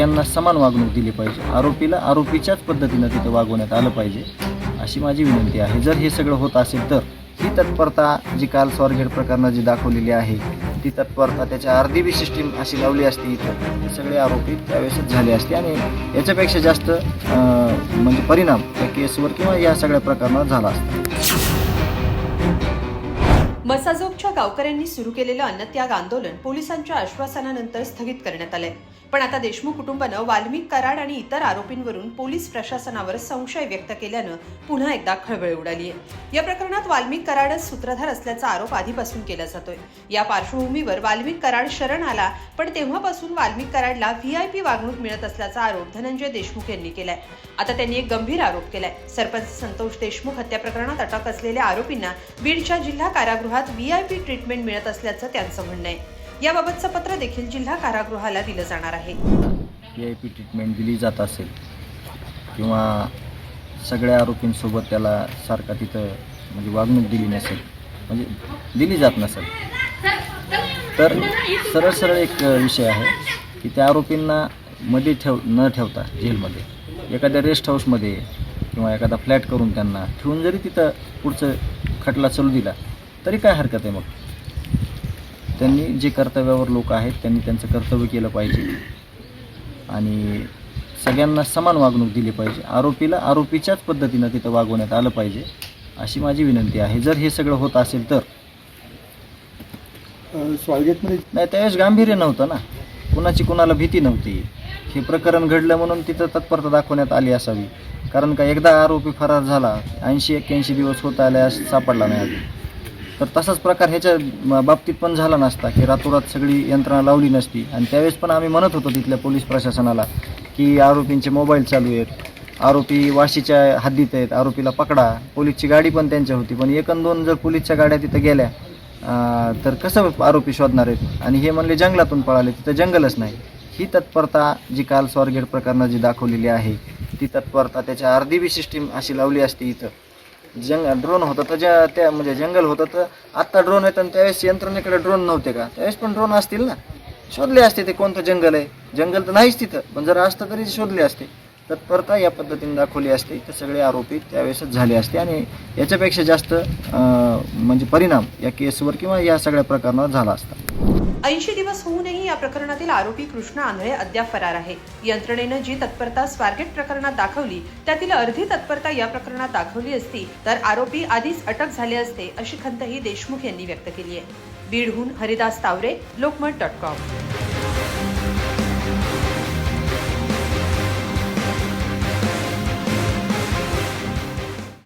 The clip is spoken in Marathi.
सगळ्यांना समान वागणूक दिली पाहिजे. आरोपीला आरोपीच्याच पद्धतीनं तिथं वागवण्यात आलं पाहिजे अशी माझी विनंती आहे. जर हे सगळं होत असेल तर ही तत्परता जी काल स्वारगेट प्रकरणात जी दाखवलेली आहे ती तत्परता त्याच्या अर्धी बी सिस्टीम अशी लावली असती इथं. हे सगळे आरोपी त्यावेळेसच झाले असते आणि याच्यापेक्षा जास्त म्हणजे परिणाम त्या केसवर किंवा या सगळ्या प्रकरणात झाला असता. मसाजोगच्या गावकऱ्यांनी सुरू केलेलं अन्नत्याग आंदोलन पोलिसांच्या आश्वासनानंतर स्थगित करण्यात आलंय. पण आता देशमुख कुटुंबानं वाल्मिक कराड आणि इतर आरोपींवरून पोलीस प्रशासनावर संशय व्यक्त केल्यानं पुन्हा एकदा खळबळ उडाली आहे. या प्रकरणात वाल्मिक कराडच सूत्रधार असल्याचा आरोप आधीपासून केला जातोय. या पार्श्वभूमीवर वाल्मिक कराड शरण आला पण तेव्हापासून वाल्मिक कराडला व्हीआयपी वागणूक मिळत असल्याचा आरोप धनंजय देशमुख यांनी केलाय. आता त्यांनी एक गंभीर आरोप केलाय. सरपंच संतोष देशमुख हत्या प्रकरणात अटक असलेल्या आरोपींना बीडच्या जिल्हा कारागृहात व्हीआयपी ट्रीटमेंट मिळत असल्याचं त्यांचं म्हणणं आहे. याबाबतचं पत्र देखील जिल्हा कारागृहाला दिलं जाणार आहे. पी आय पी ट्रीटमेंट दिली जात असेल किंवा सगळ्या आरोपींसोबत त्याला सारखा तिथं म्हणजे वागणूक दिली नसेल म्हणजे दिली जात नसेल. तर सरळ सरळ एक विषय आहे की त्या आरोपींना मध्ये ठेव न ठेवता जेलमध्ये एखाद्या रेस्ट हाऊसमध्ये किंवा एखादा फ्लॅट करून त्यांना ठेवून जरी तिथं पुढचं खटला चालू दिला तरी काय हरकत आहे मग? त्यांनी जे कर्तव्यावर लोक आहेत त्यांनी त्यांचं कर्तव्य केलं पाहिजे. आणि सगळ्यांना समान वागणूक दिली पाहिजे. आरोपीला आरोपीच्याच पद्धतीनं तिथं वागवण्यात आलं पाहिजे अशी माझी विनंती आहे. जर हे सगळं होत असेल तर? स्वारगेटमध्ये नाही त्यावेळेस गांभीर्य नव्हतं ना. कुणाची कुणाला भीती नव्हती. हे प्रकरण घडलं म्हणून तिथं तत्परता दाखवण्यात आली असावी. कारण का एकदा आरोपी फरार झाला ऐंशी एक्क्याऐंशी दिवस होत आल्यास सापडला नाही तर तसाच प्रकार ह्याच्या बाबतीत पण झाला नसता की रातोरात सगळी यंत्रणा लावली नसती. आणि त्यावेळेस पण आम्ही म्हणत होतो तिथल्या पोलीस प्रशासनाला की आरोपींचे मोबाईल चालू आहेत आरोपी वाशीच्या हद्दीत आहेत आरोपीला पकडा. पोलीसची गाडी पण त्यांच्या होती पण एक दोन जर पोलीसच्या गाड्या तिथं गेल्या तर कसं आरोपी शोधणार आहेत? आणि हे म्हणले जंगलातून पळाले तिथं जंगलच नाही. ही तत्परता जी काल स्वारगेट प्रकरणात जी दाखवलेली आहे ती तत्परता त्याच्या अर्धी बी सिस्टीम अशी लावली असती इथं. जंग ड्रोन होतं तर ज्या त्या म्हणजे जंगल होतं तर आत्ता ड्रोन येतं आणि त्यावेळेस यंत्रणेकडे ड्रोन नव्हते का? त्यावेळेस पण ड्रोन असतील ना? शोधले असते ते कोणतं जंगल आहे? जंगल तर नाहीच तिथं पण जर असतं तरी शोधले असते. तत्परता या पद्धतीने दाखवली असते. तर सगळे आरोपी त्यावेळेसच झाले असते आणि याच्यापेक्षा जास्त म्हणजे परिणाम या केसवर किंवा या सगळ्या प्रकरणावर झाला असता. ऐंशी दिवस होऊनही या प्रकरणातील आरोपी कृष्णा आंधळे अद्याप फरार आहे. यंत्रणेनं जी तत्परता स्वारगेट प्रकरणात दाखवली त्यातील अर्धी तत्परता या प्रकरणात दाखवली असती तर आरोपी आधीच अटक झाले असते अशी खंतही देशमुख यांनी व्यक्त केली आहे. बीडहून हरिदास तावरे लोकमत डॉट कॉम.